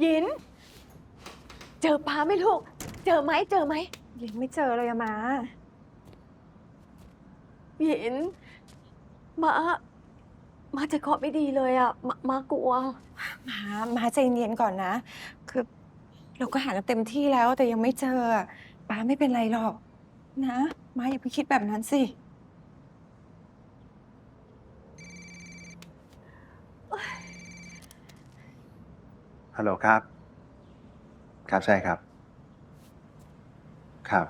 หยิน เจอป้าไหมลูก เจอไหมเจอไหมยังไม่เจอเลยอะมาหยินมามาใจะเกาะไม่ดีเลยอะมามากลัว มามาใจเย็นก่อนนะ คือ เราก็หากันเต็มที่แล้วแต่ยังไม่เจออะป้าไม่เป็นไรหรอก นะ มาอย่าไปคิดแบบนั้นสิ ฮัลโหลครับ ครับใช่ครับ ครับ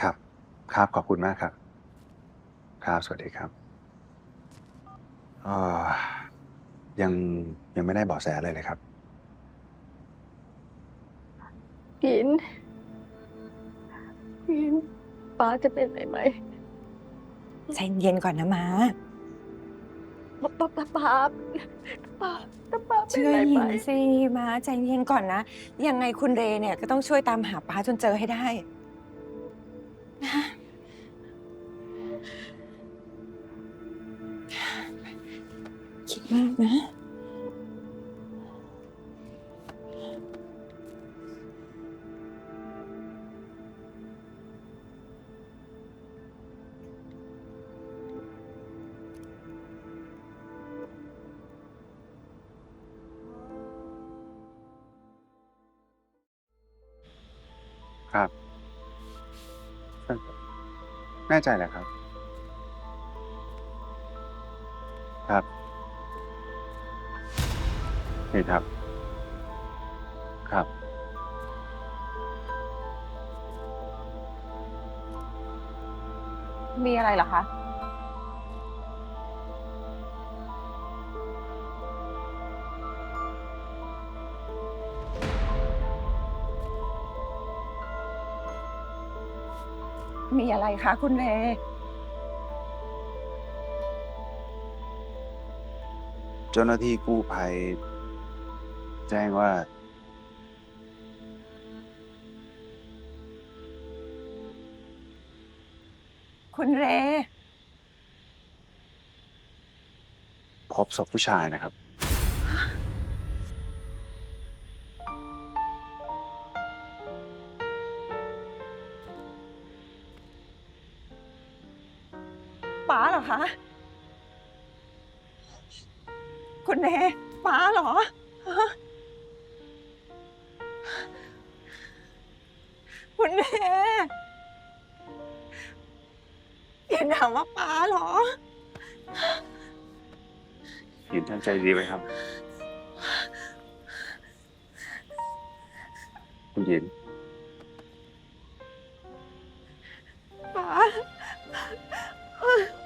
ครับ ครับขอบคุณมากครับ ครับสวัสดีครับเอ่อยังยังไม่ได้เบาะแสเลยเลยครับหยินหยินป้าจะเป็นอะไรไหมใจเย็นก่อนนะมาป้าป้าป้า ป้าป้าป้าเป็นเชื่อไรหญิไหมงสิมาใจเย็นก่อนนะ ยังไงคุณเรเนี่ยก็ต้องช่วยตามหาป้าจนเจอให้ได้ นะคิดมากนะ ครับแน่ใจเหละครับ ครับนี่ครับ ครับ มีอะไรเหรอคะ มีอะไรคะคุณเร เจ้าหน้าที่กู้ภัย แจ้งว่า คุณเร พบศพผู้ชายนะครับ ป้าเหรอคะ คุณเรป้าเหรอฮะคุณเรอย่าถามว่าป้าเหรอหยินตั้งใจดีไว้ครับ คุณหยินป้า Uh.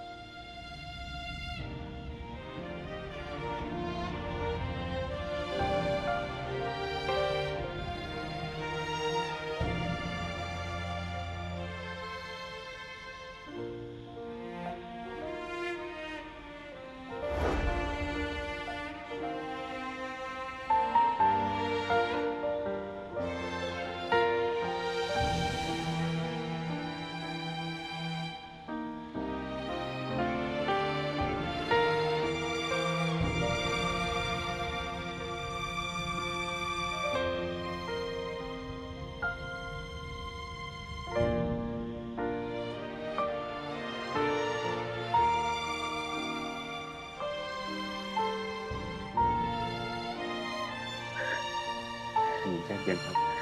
หยินใจเย็นครับ